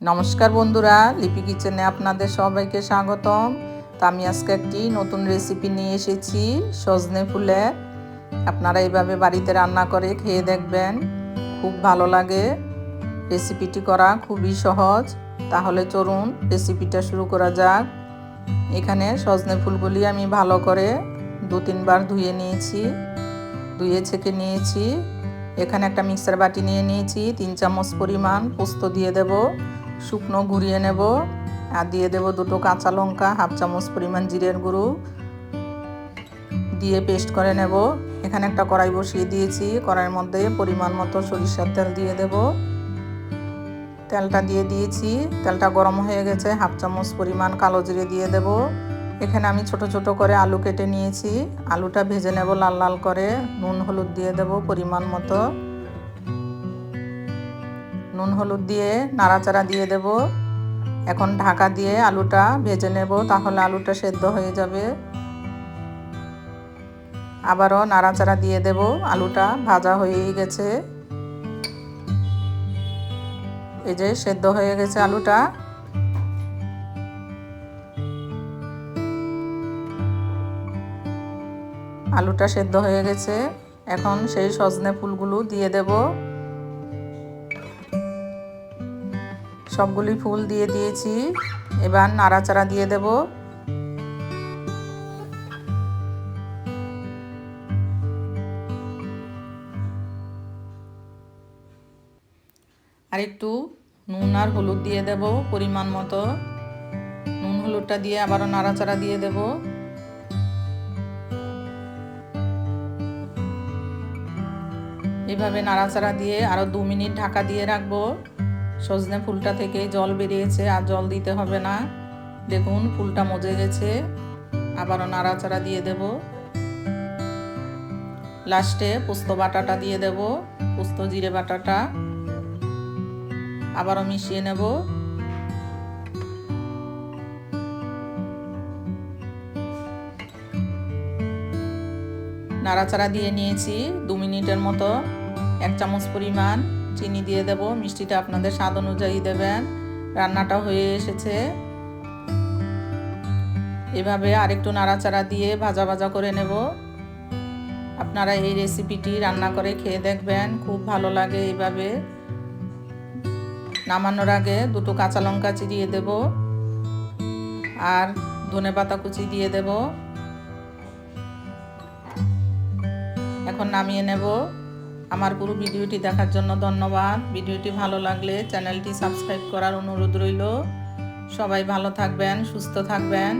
নমস্কার বন্ধুরা, লিপি কিচেনে আপনাদের সবাইকে স্বাগতম। তো আমি আজকে একটি নতুন রেসিপি নিয়ে এসেছি, সজনে ফুলের আপনারা এইভাবে বাড়িতে রান্না করে খেয়ে দেখবেন, খুব ভালো লাগে। রেসিপিটি করা খুবই সহজ। তাহলে চলুন রেসিপিটা শুরু করা যাক। এখানে সজনে ফুলগুলি আমি ভালো করে দু তিনবার ধুয়ে নিয়েছি, ধুয়ে ছেঁকে নিয়েছি। এখানে একটা মিক্সার বাটি নিয়ে নিয়েছি, তিন চামচ পরিমাণ পোস্ত দিয়ে দেব। শুকনো ঘুরিয়ে নেব। আর দিয়ে দেব দুটো কাঁচা লঙ্কা, হাফ চামচ পরিমাণ জিরের গুঁড়ো। দিয়ে পেস্ট করে নেব। এখানে একটা কড়াই বসিয়ে দিয়েছি। কড়াইয়ের মধ্যে পরিমাণ মতো সরিষার তেল দিয়ে দেব। তেলটা দিয়ে দিয়েছি। তেলটা গরম হয়ে গেছে। হাফ চামচ পরিমাণ কালো জিরে দিয়ে দেব। এখানে আমি ছোট ছোট করে আলু কেটে নিয়েছি। আলুটা ভেজে নেব লাল লাল করে। নুন, হলুদ দিয়ে দেব পরিমাণ মতো। নুন হলুদ দিয়ে নাড়াচাড়া দিয়ে দেব। এখন ঢাকা দিয়ে আলুটা ভেজে নেব, তাহলে আলুটা সেদ্ধ হয়ে যাবে। আবারও নাড়াচাড়া দিয়ে দেব, আলুটা ভাজা হয়েই গেছে। এই যে সেদ্ধ হয়ে গেছে আলুটা। আলুটা সেদ্ধ হয়ে গেছে। এখন সেই সজনে ফুলগুলো দিয়ে দেব। সবগুলি ফুল দিয়ে দিয়েছি। এবার নাড়াচাড়া দিয়ে দেব। আর একটু নুন আর হলুদ দিয়ে দেব পরিমাণ মতো। নুন হলুদটা দিয়ে আবারও নাড়াচাড়া দিয়ে দেব। এভাবে নাড়াচাড়া দিয়ে আরও দু মিনিট ঢাকা দিয়ে রাখব। সজনে ফুলটা থেকে জল বেরিয়েছে, আর জল দিতে হবে না। দেখুন, ফুলটা মজে গেছে। আবারও নাড়াচাড়া দিয়ে দেব। লাস্টে পোস্ত বাটাটা দিয়ে দেব, পোস্ত জিরে বাটাটা। আবারও মিশিয়ে নেব। নাড়াচাড়া দিয়ে নিয়েছি দু মিনিটের মতো, এক চামচ পরিমাণ। চিনি দিয়ে দেব, মিষ্টিটা আপনাদের স্বাদ অনুযায়ী দেবেন। রান্নাটা হয়ে এসেছে। এভাবে আরেকটু নাড়াচাড়া দিয়ে ভাজা ভাজা করে নেব। আপনারা এই রেসিপিটি রান্না করে খেয়ে দেখবেন, খুব ভালো লাগে এইভাবে নামানোর আগে দুটো কাঁচা লঙ্কা চিরিয়ে দেব আর ধনে পাতা কুচি দিয়ে দেব। এখন নামিয়ে নেব। আমার পুরো ভিডিওটি দেখার জন্য ধন্যবাদ। ভিডিওটি ভালো লাগলে চ্যানেলটি সাবস্ক্রাইব করার অনুরোধ রইল। সবাই ভালো থাকবেন, সুস্থ থাকবেন।